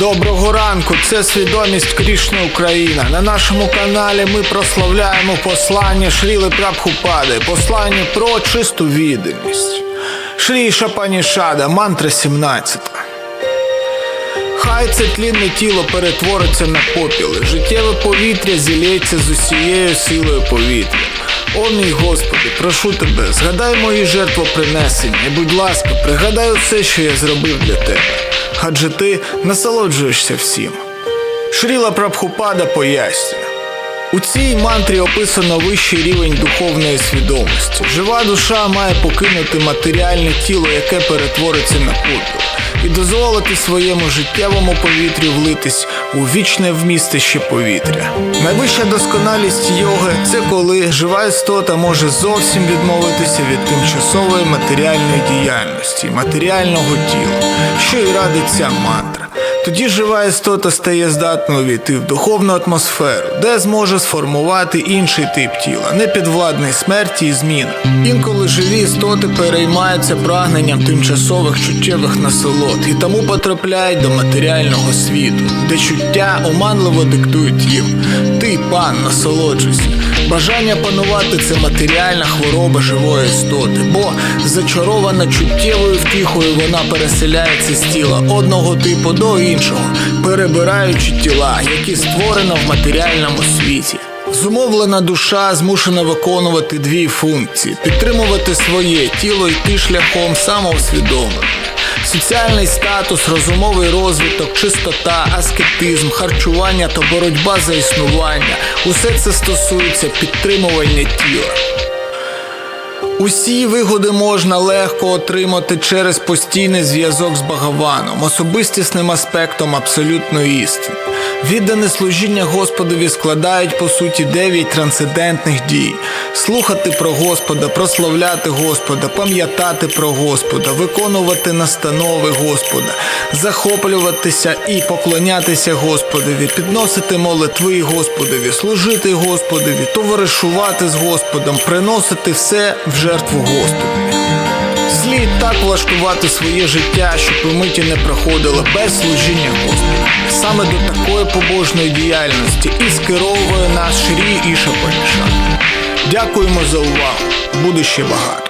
Доброго ранку, це свідомість Крішна Україна. На нашому каналі ми прославляємо послання Шріли Прабхупади, послання про чисту відданість. Шрі Шапанішада, мантра 17. Хай це тлінне тіло перетвориться на попіли, життєве повітря зілється з усією силою повітря. О мій Господи, прошу тебе, згадай мої жертвопринесення і, будь ласка, пригадай усе, що я зробив для тебе. Адже ти насолоджуєшся всім. Шріла Прабхупада пояснює. У цій мантрі описано вищий рівень духовної свідомості. Жива душа має покинути матеріальне тіло, яке перетвориться на попіл, і дозволити своєму життєвому повітрю влитись у вічне вмістище повітря. Найвища досконалість йоги це коли жива істота може зовсім відмовитися від тимчасової матеріальної діяльності, матеріального тіла, що й радить ця мантра. Тоді жива істота стає здатною війти в духовну атмосферу, де зможе сформувати інший тип тіла, не підвладний смерті і змін. Інколи живі істоти переймаються прагненням тимчасових чуттєвих насолод і тому потрапляють до матеріального світу, де чуття оманливо диктують їм. Ти, пан, насолоджуйся. Бажання панувати це матеріальна хвороба живої істоти, бо зачарована чуттєвою втіхою вона переселяється з тіла одного типу до іншого, перебираючи тіла, які створено в матеріальному світі. Зумовлена душа змушена виконувати дві функції: підтримувати своє тіло йти шляхом самоусвідомлення. Соціальний статус, розумовий розвиток, чистота, аскетизм, харчування та боротьба за існування усе це стосується підтримування тіла. Усі вигоди можна легко отримати через постійний зв'язок з Багаваном, особистісним аспектом абсолютної істини. Віддане служіння Господові складають по суті дев'ять трансцендентних дій: слухати про Господа, прославляти Господа, пам'ятати про Господа, виконувати настанови Господа, захоплюватися і поклонятися Господові, підносити молитви Господові, служити Господові, товаришувати з Господом, приносити все в жертву Господові. Слід так влаштувати своє життя, щоб миті не проходило без служіння Господу. Саме до такої побожної діяльності і скеровує нас Шрі Іша Паніша. Дякуємо за увагу. Буде ще багато.